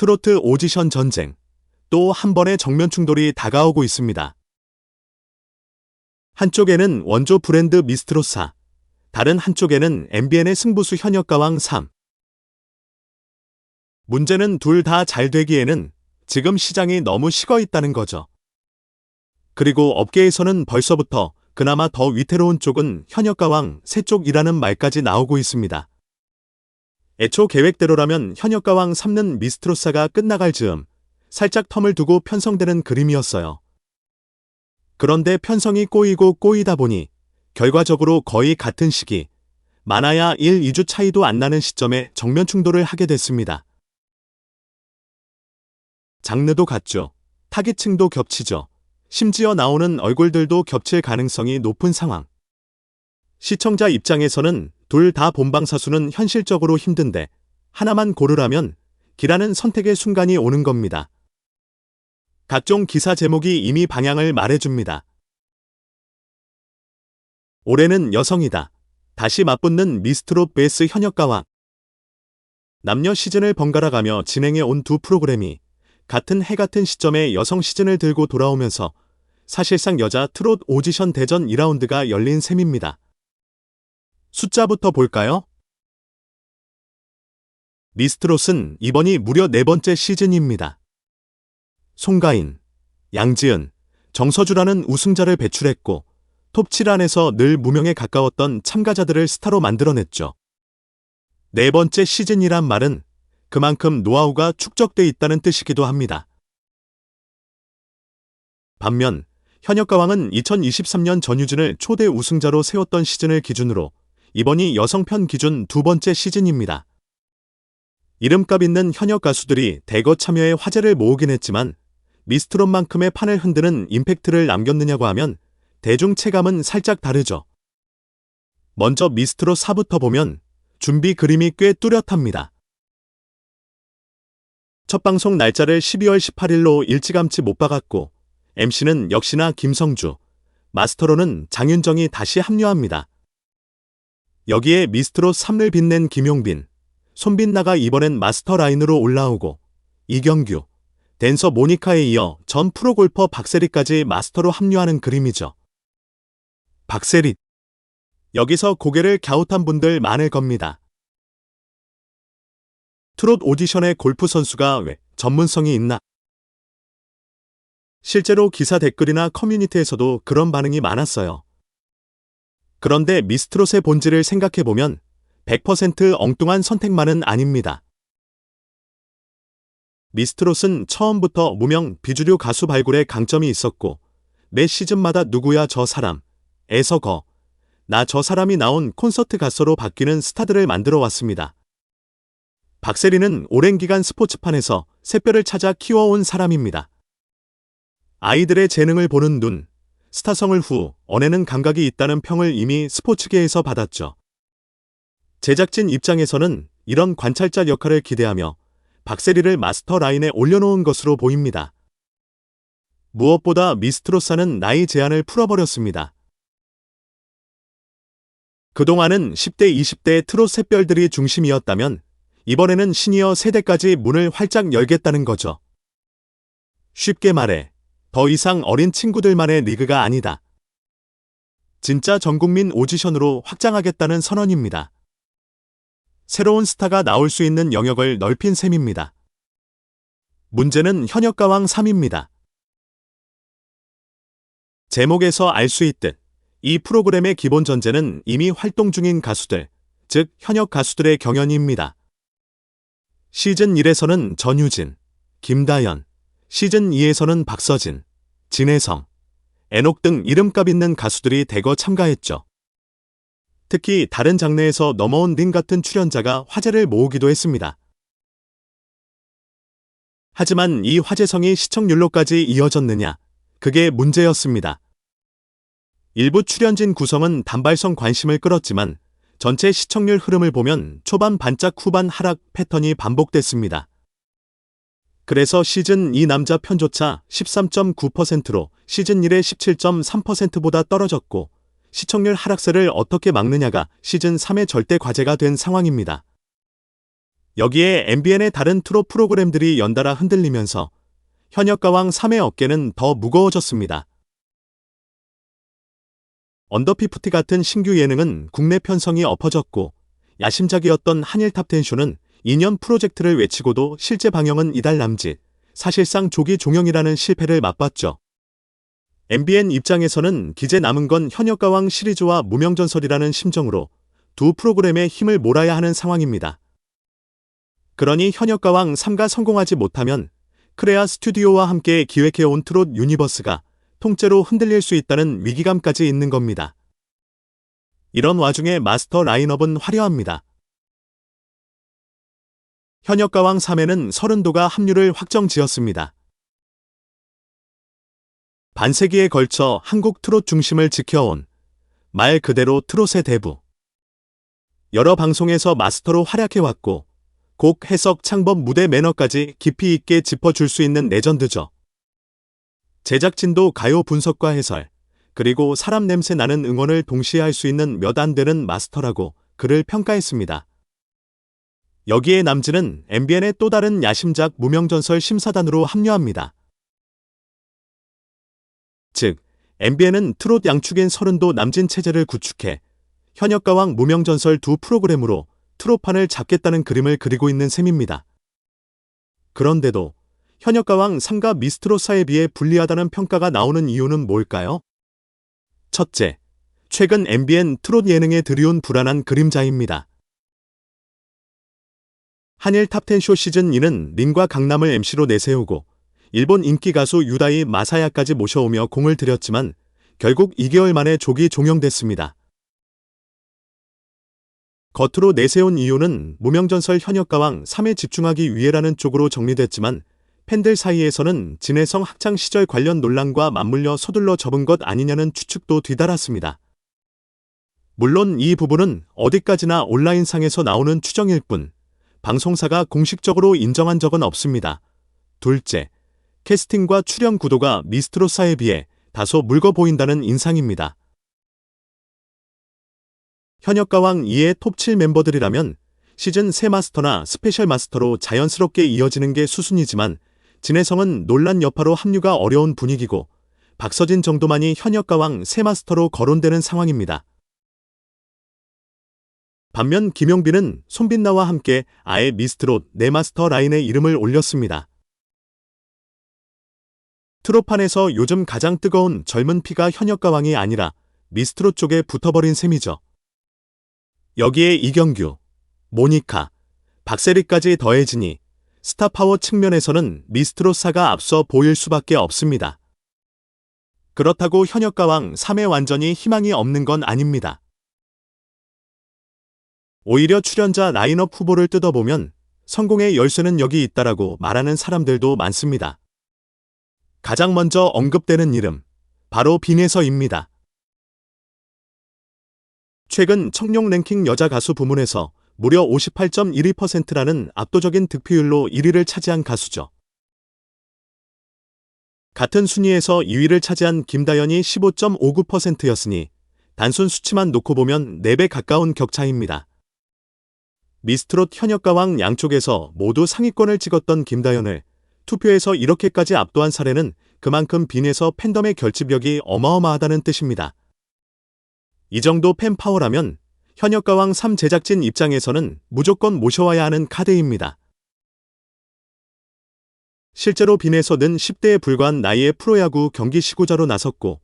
트로트 오디션 전쟁. 또 한 번의 정면 충돌이 다가오고 있습니다. 한쪽에는 원조 브랜드 미스트로사, 다른 한쪽에는 MBN의 승부수 현역 가왕 3. 문제는 둘 다 잘 되기에는 지금 시장이 너무 식어 있다는 거죠. 그리고 업계에서는 벌써부터 그나마 더 위태로운 쪽은 현역 가왕 세 쪽이라는 말까지 나오고 있습니다. 애초 계획대로라면 현역가왕 3는 미스트로사가 끝나갈 즈음 살짝 텀을 두고 편성되는 그림이었어요. 그런데 편성이 꼬이고 꼬이다 보니 결과적으로 거의 같은 시기, 많아야 1, 2주 차이도 안 나는 시점에 정면 충돌을 하게 됐습니다. 장르도 같죠. 타깃층도 겹치죠. 심지어 나오는 얼굴들도 겹칠 가능성이 높은 상황. 시청자 입장에서는 둘 다 본방사수는 현실적으로 힘든데 하나만 고르라면 기라는 선택의 순간이 오는 겁니다. 각종 기사 제목이 이미 방향을 말해줍니다. 올해는 여성이다. 다시 맞붙는 미스트로 베이스 현역가와 남녀 시즌을 번갈아가며 진행해 온 두 프로그램이 같은 해 같은 시점에 여성 시즌을 들고 돌아오면서 사실상 여자 트롯 오디션 대전 2라운드가 열린 셈입니다. 숫자부터 볼까요? 미스트롯은 이번이 무려 네 번째 시즌입니다. 송가인, 양지은, 정서주라는 우승자를 배출했고 톱7 안에서 늘 무명에 가까웠던 참가자들을 스타로 만들어냈죠. 네 번째 시즌이란 말은 그만큼 노하우가 축적돼 있다는 뜻이기도 합니다. 반면 현역 가왕은 2023년 전유진을 초대 우승자로 세웠던 시즌을 기준으로 이번이 여성편 기준 두 번째 시즌입니다. 이름값 있는 현역 가수들이 대거 참여해 화제를 모으긴 했지만 미스트롯만큼의 판을 흔드는 임팩트를 남겼느냐고 하면 대중 체감은 살짝 다르죠. 먼저 미스트롯 4부터 보면 준비 그림이 꽤 뚜렷합니다. 첫 방송 날짜를 12월 18일로 일찌감치 못 박았고 MC는 역시나 김성주, 마스터로는 장윤정이 다시 합류합니다. 여기에 미스트롯 3를 빛낸 김용빈, 손빛나가 이번엔 마스터 라인으로 올라오고 이경규, 댄서 모니카에 이어 전 프로골퍼 박세리까지 마스터로 합류하는 그림이죠. 박세리. 여기서 고개를 갸웃한 분들 많을 겁니다. 트롯 오디션의 골프 선수가 왜 전문성이 있나? 실제로 기사 댓글이나 커뮤니티에서도 그런 반응이 많았어요. 그런데 미스트롯의 본질을 생각해보면 100% 엉뚱한 선택만은 아닙니다. 미스트롯은 처음부터 무명 비주류 가수 발굴에 강점이 있었고 매 시즌마다 누구야 저 사람, 에서 거, 나 저 사람이 나온 콘서트 가수로 바뀌는 스타들을 만들어 왔습니다. 박세리는 오랜 기간 스포츠판에서 새별을 찾아 키워온 사람입니다. 아이들의 재능을 보는 눈, 스타성을 후 언에는 감각이 있다는 평을 이미 스포츠계에서 받았죠. 제작진 입장에서는 이런 관찰자 역할을 기대하며 박세리를 마스터 라인에 올려놓은 것으로 보입니다. 무엇보다 미스트로사는 나이 제한을 풀어버렸습니다. 그동안은 10대, 20대 트롯 샛별들이 중심이었다면 이번에는 시니어 세대까지 문을 활짝 열겠다는 거죠. 쉽게 말해, 더 이상 어린 친구들만의 리그가 아니다. 진짜 전국민 오디션으로 확장하겠다는 선언입니다. 새로운 스타가 나올 수 있는 영역을 넓힌 셈입니다. 문제는 현역 가왕 3입니다. 제목에서 알 수 있듯 이 프로그램의 기본 전제는 이미 활동 중인 가수들, 즉 현역 가수들의 경연입니다. 시즌 1에서는 전유진, 김다연, 시즌 2에서는 박서진, 진혜성, 애녹 등 이름값 있는 가수들이 대거 참가했죠. 특히 다른 장르에서 넘어온 링 같은 출연자가 화제를 모으기도 했습니다. 하지만 이 화제성이 시청률로까지 이어졌느냐? 그게 문제였습니다. 일부 출연진 구성은 단발성 관심을 끌었지만 전체 시청률 흐름을 보면 초반 반짝 후반 하락 패턴이 반복됐습니다. 그래서 시즌 2 남자 편조차 13.9%로 시즌 1의 17.3%보다 떨어졌고 시청률 하락세를 어떻게 막느냐가 시즌 3의 절대 과제가 된 상황입니다. 여기에 MBN의 다른 트롯 프로그램들이 연달아 흔들리면서 현역 가왕 3의 어깨는 더 무거워졌습니다. 언더피프티 같은 신규 예능은 국내 편성이 엎어졌고 야심작이었던 한일 탑텐쇼는 2년 프로젝트를 외치고도 실제 방영은 이달 남짓, 사실상 조기 종영이라는 실패를 맛봤죠. MBN 입장에서는 기재 남은 건 현역가왕 시리즈와 무명전설이라는 심정으로 두 프로그램에 힘을 몰아야 하는 상황입니다. 그러니 현역가왕 3가 성공하지 못하면 크레아 스튜디오와 함께 기획해온 트롯 유니버스가 통째로 흔들릴 수 있다는 위기감까지 있는 겁니다. 이런 와중에 마스터 라인업은 화려합니다. 현역 가왕 3에는 서른도가 합류를 확정 지었습니다. 반세기에 걸쳐 한국 트롯 중심을 지켜온 말 그대로 트롯의 대부. 여러 방송에서 마스터로 활약해왔고 곡 해석 창법 무대 매너까지 깊이 있게 짚어줄 수 있는 레전드죠. 제작진도 가요 분석과 해설, 그리고 사람 냄새 나는 응원을 동시에 할 수 있는 몇 안 되는 마스터라고 그를 평가했습니다. 여기에 남진은 MBN의 또 다른 야심작 무명전설 심사단으로 합류합니다. 즉, MBN은 트롯 양축인 서른도 남진 체제를 구축해 현역가왕 무명전설 두 프로그램으로 트롯판을 잡겠다는 그림을 그리고 있는 셈입니다. 그런데도 현역가왕 3가 미스트로사에 비해 불리하다는 평가가 나오는 이유는 뭘까요? 첫째, 최근 MBN 트롯 예능에 들이온 불안한 그림자입니다. 한일 탑10쇼 시즌 2는 린과 강남을 MC로 내세우고 일본 인기 가수 유다이 마사야까지 모셔오며 공을 들였지만 결국 2개월 만에 조기 종영됐습니다. 겉으로 내세운 이유는 무명전설 현역가왕 3에 집중하기 위해라는 쪽으로 정리됐지만 팬들 사이에서는 진해성 학창 시절 관련 논란과 맞물려 서둘러 접은 것 아니냐는 추측도 뒤따랐습니다. 물론 이 부분은 어디까지나 온라인상에서 나오는 추정일 뿐 방송사가 공식적으로 인정한 적은 없습니다. 둘째, 캐스팅과 출연 구도가 미스트로사에 비해 다소 묽어 보인다는 인상입니다. 현역 가왕 2의 톱7 멤버들이라면 시즌 새 마스터나 스페셜 마스터로 자연스럽게 이어지는 게 수순이지만 진해성은 논란 여파로 합류가 어려운 분위기고 박서진 정도만이 현역 가왕 새 마스터로 거론되는 상황입니다. 반면 김용빈은 손빛나와 함께 아예 미스트롯 네마스터 라인의 이름을 올렸습니다. 트롯판에서 요즘 가장 뜨거운 젊은 피가 현역 가왕이 아니라 미스트롯 쪽에 붙어버린 셈이죠. 여기에 이경규, 모니카, 박세리까지 더해지니 스타파워 측면에서는 미스트로사가 앞서 보일 수밖에 없습니다. 그렇다고 현역 가왕 3에 완전히 희망이 없는 건 아닙니다. 오히려 출연자 라인업 후보를 뜯어보면 성공의 열쇠는 여기 있다라고 말하는 사람들도 많습니다. 가장 먼저 언급되는 이름, 바로 빈에서입니다. 최근 청룡 랭킹 여자 가수 부문에서 무려 58.12%라는 압도적인 득표율로 1위를 차지한 가수죠. 같은 순위에서 2위를 차지한 김다연이 15.59%였으니 단순 수치만 놓고 보면 4배 가까운 격차입니다. 미스트롯 현역가왕 양쪽에서 모두 상위권을 찍었던 김다연을 투표에서 이렇게까지 압도한 사례는 그만큼 빈에서 팬덤의 결집력이 어마어마하다는 뜻입니다. 이 정도 팬파워라면 현역가왕 3 제작진 입장에서는 무조건 모셔와야 하는 카드입니다. 실제로 빈에서 는 10대에 불과한 나이의 프로야구 경기 시구자로 나섰고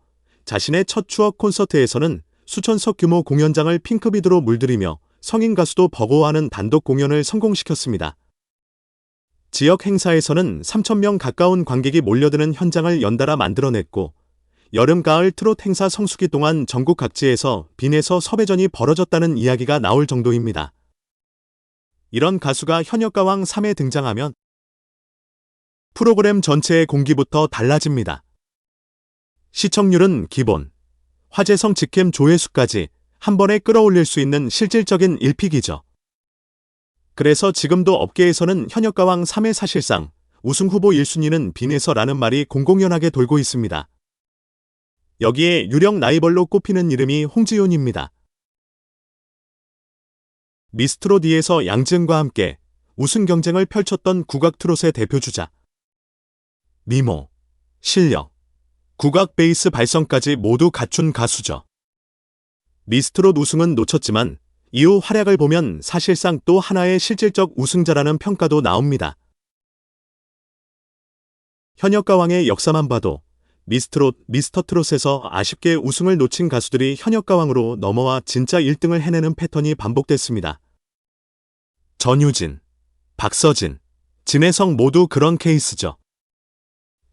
자신의 첫 추억 콘서트에서는 수천석 규모 공연장을 핑크비드로 물들이며 성인 가수도 버거워하는 단독 공연을 성공시켰습니다. 지역 행사에서는 3,000명 가까운 관객이 몰려드는 현장을 연달아 만들어냈고 여름 가을 트롯 행사 성수기 동안 전국 각지에서 빈에서 섭외전이 벌어졌다는 이야기가 나올 정도입니다. 이런 가수가 현역가왕 3에 등장하면 프로그램 전체의 공기부터 달라집니다. 시청률은 기본, 화제성 직캠 조회수까지 한 번에 끌어올릴 수 있는 실질적인 일픽이죠. 그래서 지금도 업계에서는 현역가왕 3의 사실상 우승 후보 1순위는 빈에서라는 말이 공공연하게 돌고 있습니다. 여기에 유령 라이벌로 꼽히는 이름이 홍지윤입니다. 미스트로 D에서 양지은과 함께 우승 경쟁을 펼쳤던 국악 트롯의 대표주자. 미모, 실력, 국악 베이스 발성까지 모두 갖춘 가수죠. 미스트롯 우승은 놓쳤지만 이후 활약을 보면 사실상 또 하나의 실질적 우승자라는 평가도 나옵니다. 현역 가왕의 역사만 봐도 미스트롯, 미스터트롯에서 아쉽게 우승을 놓친 가수들이 현역 가왕으로 넘어와 진짜 1등을 해내는 패턴이 반복됐습니다. 전유진, 박서진, 진혜성 모두 그런 케이스죠.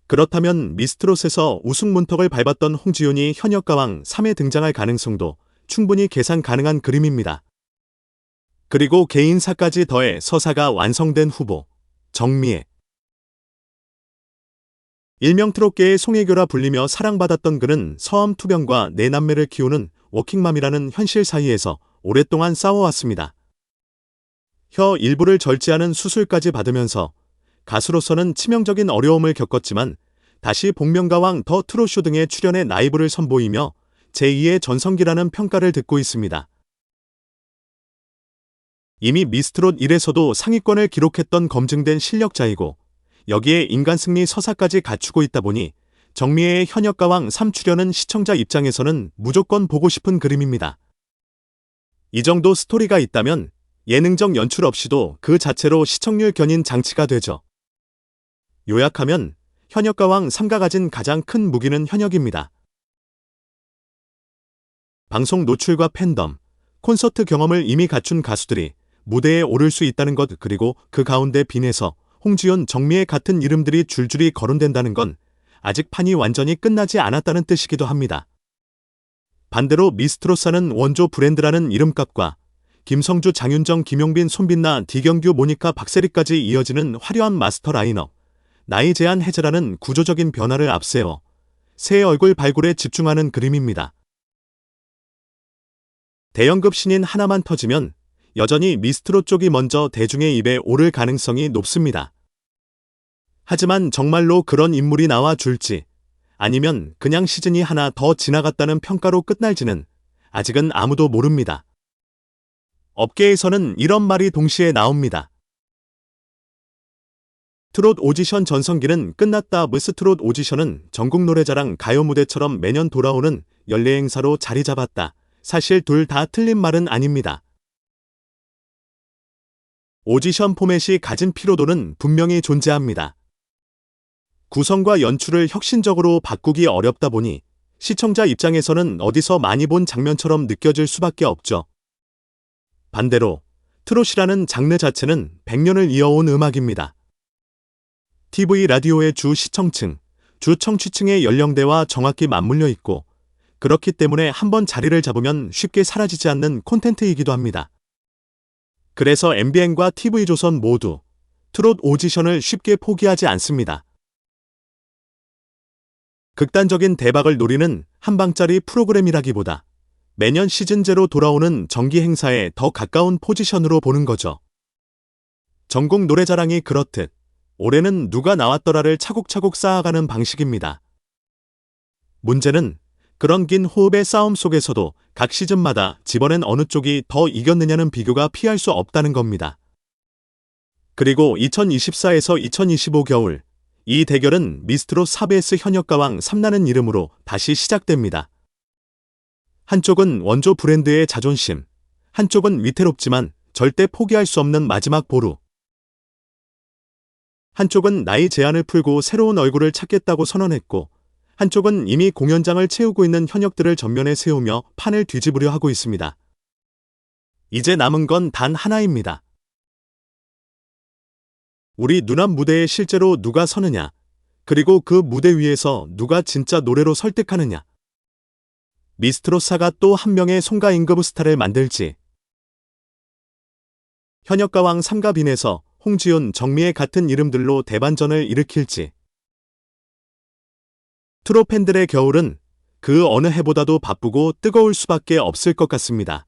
그렇다면 미스트롯에서 우승 문턱을 밟았던 홍지윤이 현역 가왕 3회 등장할 가능성도 충분히 계산 가능한 그림입니다. 그리고 개인사까지 더해 서사가 완성된 후보, 정미애. 일명 트롯계의 송혜교라 불리며 사랑받았던 그는 서암 투병과 네 남매를 키우는 워킹맘이라는 현실 사이에서 오랫동안 싸워왔습니다. 혀 일부를 절제하는 수술까지 받으면서 가수로서는 치명적인 어려움을 겪었지만 다시 복면가왕 더 트롯쇼 등의 출연에 나이브를 선보이며 제2의 전성기라는 평가를 듣고 있습니다. 이미 미스트롯 1에서도 상위권을 기록했던 검증된 실력자이고 여기에 인간 승리 서사까지 갖추고 있다 보니 정미애의 현역가왕 3출연은 시청자 입장에서는 무조건 보고 싶은 그림입니다. 이 정도 스토리가 있다면 예능적 연출 없이도 그 자체로 시청률 견인 장치가 되죠. 요약하면 현역가왕 3가 가진 가장 큰 무기는 현역입니다. 방송 노출과 팬덤, 콘서트 경험을 이미 갖춘 가수들이 무대에 오를 수 있다는 것 그리고 그 가운데 빈에서 홍지연, 정미애 같은 이름들이 줄줄이 거론된다는 건 아직 판이 완전히 끝나지 않았다는 뜻이기도 합니다. 반대로 미스트로사는 원조 브랜드라는 이름값과 김성주, 장윤정, 김용빈, 손빛나, 디경규, 모니카, 박세리까지 이어지는 화려한 마스터 라인업, 나이 제한 해제라는 구조적인 변화를 앞세워 새 얼굴 발굴에 집중하는 그림입니다. 대형급 신인 하나만 터지면 여전히 미스트로 쪽이 먼저 대중의 입에 오를 가능성이 높습니다. 하지만 정말로 그런 인물이 나와 줄지 아니면 그냥 시즌이 하나 더 지나갔다는 평가로 끝날지는 아직은 아무도 모릅니다. 업계에서는 이런 말이 동시에 나옵니다. 트롯 오디션 전성기는 끝났다. 미스트롯 오디션은 전국 노래자랑 가요 무대처럼 매년 돌아오는 연례 행사로 자리 잡았다. 사실 둘 다 틀린 말은 아닙니다. 오디션 포맷이 가진 피로도는 분명히 존재합니다. 구성과 연출을 혁신적으로 바꾸기 어렵다 보니 시청자 입장에서는 어디서 많이 본 장면처럼 느껴질 수밖에 없죠. 반대로 트롯이라는 장르 자체는 100년을 이어온 음악입니다. TV 라디오의 주 시청층, 주 청취층의 연령대와 정확히 맞물려 있고 그렇기 때문에 한번 자리를 잡으면 쉽게 사라지지 않는 콘텐츠이기도 합니다. 그래서 MBN과 TV조선 모두 트롯 오디션을 쉽게 포기하지 않습니다. 극단적인 대박을 노리는 한방짜리 프로그램이라기보다 매년 시즌제로 돌아오는 정기 행사에 더 가까운 포지션으로 보는 거죠. 전국 노래자랑이 그렇듯 올해는 누가 나왔더라를 차곡차곡 쌓아가는 방식입니다. 문제는 그런 긴 호흡의 싸움 속에서도 각 시즌마다 집어낸 어느 쪽이 더 이겼느냐는 비교가 피할 수 없다는 겁니다. 그리고 2024에서 2025 겨울 이 대결은 미스트로 사베스 현역가왕 3라는 이름으로 다시 시작됩니다. 한쪽은 원조 브랜드의 자존심, 한쪽은 위태롭지만 절대 포기할 수 없는 마지막 보루. 한쪽은 나이 제한을 풀고 새로운 얼굴을 찾겠다고 선언했고, 한쪽은 이미 공연장을 채우고 있는 현역들을 전면에 세우며 판을 뒤집으려 하고 있습니다. 이제 남은 건 단 하나입니다. 우리 눈앞 무대에 실제로 누가 서느냐, 그리고 그 무대 위에서 누가 진짜 노래로 설득하느냐. 미스트로사가 또 한 명의 송가 임금 스타를 만들지. 현역가왕 삼가빈에서 홍지윤, 정미애 같은 이름들로 대반전을 일으킬지. 트로 팬들의 겨울은 그 어느 해보다도 바쁘고 뜨거울 수밖에 없을 것 같습니다.